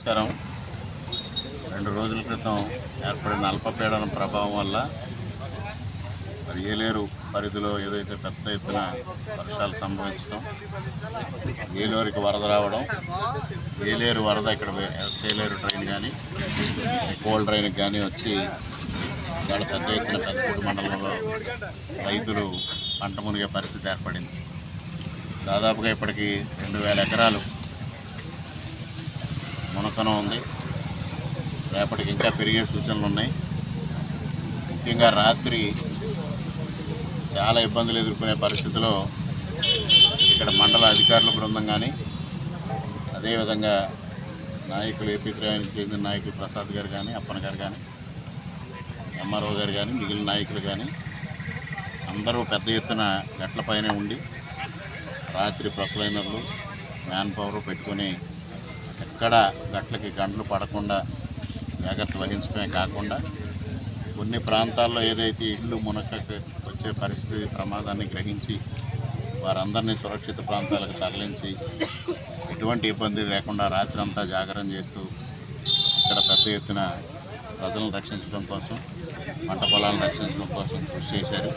నమస్కారం. రెండు రోజుల క్రితం ఏర్పడిన అల్పపీడన ప్రభావం వల్ల మరి ఏలేరు పరిధిలో ఏదైతే పెద్ద ఎత్తున వర్షాలు సంభవించడం ఏలేరుకి వరద రావడం ఏలేరు వరద ఇక్కడ ఏలేరు ట్రైన్ కానీ కోల్డ్ ట్రైన్కి కానీ వచ్చి చాలా పెద్ద ఎత్తున పెద్దపూడి మండలంలో రైతులు పంట మునిగే పరిస్థితి ఏర్పడింది. దాదాపుగా ఇప్పటికి రెండు వేల ఎకరాలు మునకనం ఉంది. రేపటికి ఇంకా పెరిగే సూచనలు ఉన్నాయి. ముఖ్యంగా రాత్రి చాలా ఇబ్బందులు ఎదుర్కొనే పరిస్థితిలో ఇక్కడ మండల అధికారుల బృందం కానీ అదేవిధంగా నాయకులు ఏపీ త్రయానికి చెందిన నాయకులు ప్రసాద్ గారు కానీ అప్పన్న గారు కానీ ఎంఆర్ఓ గారు కానీ మిగిలిన నాయకులు కానీ అందరూ పెద్ద ఎత్తున గట్లపైనే ఉండి రాత్రి ప్రొక్లైనర్లు మ్యాన్ పవర్ పెట్టుకొని ఎక్కడ గట్లకి గంటలు పడకుండా జాగ్రత్త వహించడమే కాకుండా కొన్ని ప్రాంతాల్లో ఏదైతే ఇళ్ళు మునకకు వచ్చే పరిస్థితి ప్రమాదాన్ని గ్రహించి వారందరినీ సురక్షిత ప్రాంతాలకు తరలించి ఎటువంటి ఇబ్బంది లేకుండా రాత్రి అంతా జాగరణ చేస్తూ ఇక్కడ పెద్ద ఎత్తున ప్రజలను రక్షించడం కోసం పంట పొలాలను రక్షించడం కోసం కృషి చేశారు.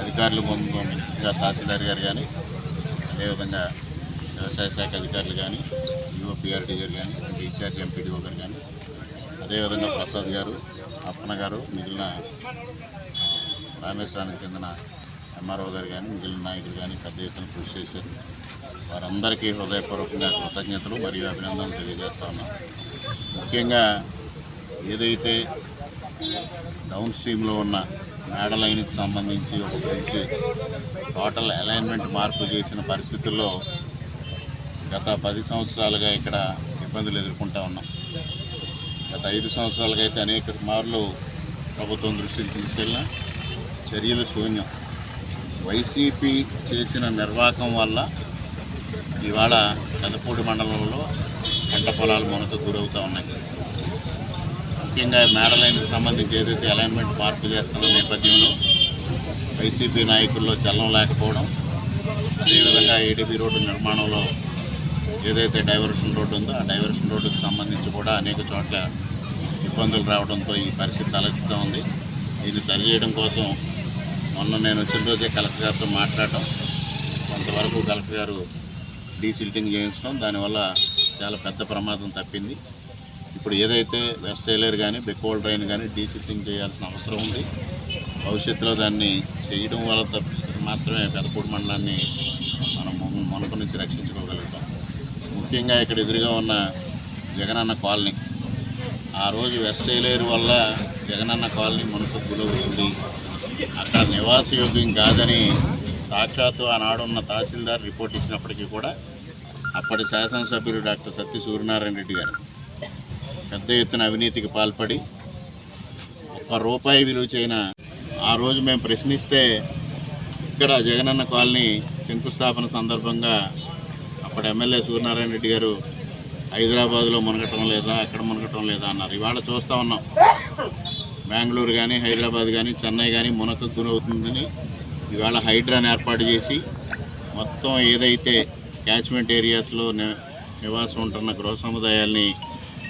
అధికారులు ముందు తహసీల్దార్ గారు కానీ అదేవిధంగా వ్యవసాయ శాఖ అధికారులు కానీ యువ పిఆర్డీ గారు కానీ అంటే ఇన్ఛార్జ్ ఎంపీడీఓ గారు కానీ అదేవిధంగా ప్రసాద్ గారు అప్పన గారు మిగిలిన రామేశ్వరానికి చెందిన ఎంఆర్ఓ గారు కానీ మిగిలిన నాయకులు కానీ పెద్ద ఎత్తున కృషి చేశారు. వారందరికీ హృదయపూర్వకంగా కృతజ్ఞతలు మరియు అభినందనలు తెలియజేస్తా ఉన్నాం. ముఖ్యంగా ఏదైతే డౌన్ స్ట్రీమ్లో ఉన్న మేడ లైన్కి సంబంధించి ఒక బ్రిడ్జ్ టోటల్ అలైన్మెంట్ మార్పు చేసిన పరిస్థితుల్లో గత పది సంవత్సరాలుగా ఇక్కడ ఇబ్బందులు ఎదుర్కొంటా ఉన్నాం. గత ఐదు సంవత్సరాలుగా అయితే అనేక మార్లు ప్రభుత్వం దృష్టికి తీసుకెళ్ళిన చర్యలు శూన్యం. వైసీపీ చేసిన నిర్వాహకం వల్ల ఇవాళ పెదపూడి మండలంలో పంట పొలాలు మనకు గురవుతూ ఉన్నాయి. ముఖ్యంగా మేడలైన్కి సంబంధించి ఏదైతే అలైన్మెంట్ మార్పు చేస్తున్న నేపథ్యంలో వైసీపీ నాయకుల్లో చలనం లేకపోవడం అదేవిధంగా ఏడీబీ రోడ్డు నిర్మాణంలో ఏదైతే డైవర్షన్ రోడ్డు ఉందో ఆ డైవర్షన్ రోడ్డుకి సంబంధించి కూడా అనేక చోట్ల ఇబ్బందులు రావడంతో ఈ పరిస్థితి తలెత్తుతూ ఉంది. దీన్ని సరిచేయడం కోసం మొన్న నేను వచ్చిన రోజే కలెక్టర్ గారితో మాట్లాడటం కొంతవరకు కలెక్టర్ గారు డీసిల్టింగ్ చేయించడం దానివల్ల చాలా పెద్ద ప్రమాదం తప్పింది. ఇప్పుడు ఏదైతే వెస్ట్ ఏలేర్ కానీ బెక్కోల్ డ్రైన్ కానీ డీసిల్టింగ్ చేయాల్సిన అవసరం ఉంది. భవిష్యత్తులో దాన్ని చేయడం వల్ల తప్ప మాత్రమే పెదపూడి మండలాన్ని మనం మునుపు నుంచి రక్షించుకోగలుగుతాం. ముఖ్యంగా ఇక్కడ ఎదురుగా ఉన్న జగనన్న కాలనీ. ఆ రోజు వెస్ట్ ఎయిలేరు వల్ల జగనన్న కాలనీ మునక గురవుతుంది అక్కడ నివాసయోగ్యం కాదని సాక్షాత్తు ఆనాడున్న తహసీల్దార్ రిపోర్ట్ ఇచ్చినప్పటికీ కూడా అప్పటి శాసనసభ్యులు డాక్టర్ సత్య సూర్యనారాయణ రెడ్డి గారు పెద్ద ఎత్తున అవినీతికి పాల్పడి ఒక్క రూపాయి విలువ చేయన ఆ రోజు మేము ప్రశ్నిస్తే ఇక్కడ జగనన్న కాలనీ శంకుస్థాపన సందర్భంగా అప్పుడు ఎమ్మెల్యే సూర్యనారాయణ రెడ్డి గారు హైదరాబాద్లో మునగటం లేదా? అక్కడ మునగటం లేదా? అన్నారు. ఇవాళ చూస్తూ ఉన్నాం. బెంగళూరు కానీ హైదరాబాద్ కానీ చెన్నై కానీ మునక గురవుతుందని ఇవాళ హైడ్రాని ఏర్పాటు చేసి మొత్తం ఏదైతే క్యాచ్మెంట్ ఏరియాస్లో ని- నివాసం ఉంటున్న గృహ సముదాయాల్ని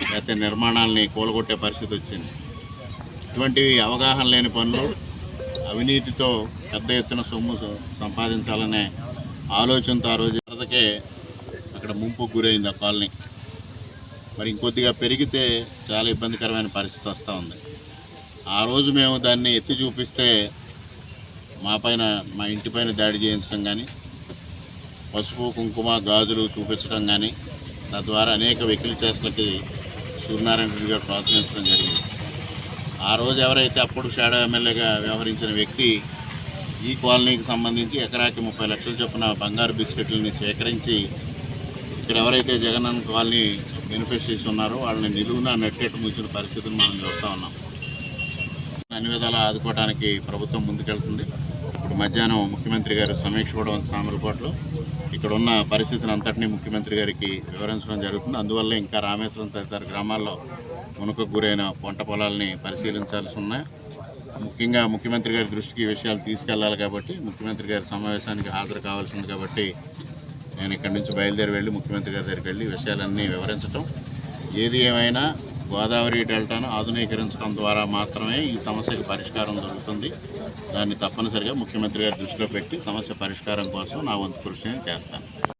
లేకపోతే నిర్మాణాలని కూలగొట్టే పరిస్థితి వచ్చింది. ఇటువంటివి అవగాహన లేని పనులు అవినీతితో పెద్ద ఎత్తున సొమ్ము సంపాదించాలనే ఆలోచనతో ఆ రోజు ఇక్కడ ముంపు గురైంది ఆ కాలనీ. మరి ఇంకొద్దిగా పెరిగితే చాలా ఇబ్బందికరమైన పరిస్థితి వస్తూ ఉంది. ఆ రోజు మేము దాన్ని ఎత్తి చూపిస్తే మా పైన మా ఇంటి పైన దాడి చేయించడం కానీ పసుపు కుంకుమ గాజులు చూపించడం కానీ తద్వారా అనేక వెకిలి చేష్టలకి సూర్యనారాయణ రెడ్డి గారు ప్రోత్సహించడం జరిగింది. ఆ రోజు ఎవరైతే అప్పుడు షాడో ఎమ్మెల్యేగా వ్యవహరించిన వ్యక్తి ఈ కాలనీకి సంబంధించి ఎకరాకి ముప్పై లక్షల చొప్పున బంగారు బిస్కెట్లని సేకరించి ఇక్కడ ఎవరైతే జగనన్న కాలనీ చేసి ఉన్నారో వాళ్ళని నిలువున నెట్టేట్టు ముంచిన పరిస్థితిని మనం చూస్తూ ఉన్నాం. అన్ని విధాలా ఆదుకోవడానికి ప్రభుత్వం ముందుకెళ్తుంది. ఇప్పుడు మధ్యాహ్నం ముఖ్యమంత్రి గారు సమీక్ష కూడా ఉంది సామర్లకోటలో ఇక్కడ ఉన్న పరిస్థితిని అంతటినీ ముఖ్యమంత్రి గారికి వివరించడం జరుగుతుంది. అందువల్ల ఇంకా రామేశ్వరం తదితర గ్రామాల్లో మునుకు గురైన పంట పొలాలని పరిశీలించాల్సి ఉన్నాయి. ముఖ్యంగా ముఖ్యమంత్రి గారి దృష్టికి విషయాలు తీసుకెళ్ళాలి కాబట్టి ముఖ్యమంత్రి గారి సమావేశానికి హాజరు కావాల్సింది కాబట్టి నేను ఇక్కడి నుంచి బయలుదేరి వెళ్ళి ముఖ్యమంత్రి గారి దగ్గరికి వెళ్ళి విషయాలన్నీ వివరించటం. ఏది ఏమైనా గోదావరి డెల్టాను ఆధునీకరించడం ద్వారా మాత్రమే ఈ సమస్యకు పరిష్కారం దొరుకుతుంది. దాన్ని తప్పనిసరిగా ముఖ్యమంత్రి గారి దృష్టిలో పెట్టి సమస్య పరిష్కారం కోసం నా వంతు కృషి చేస్తాను.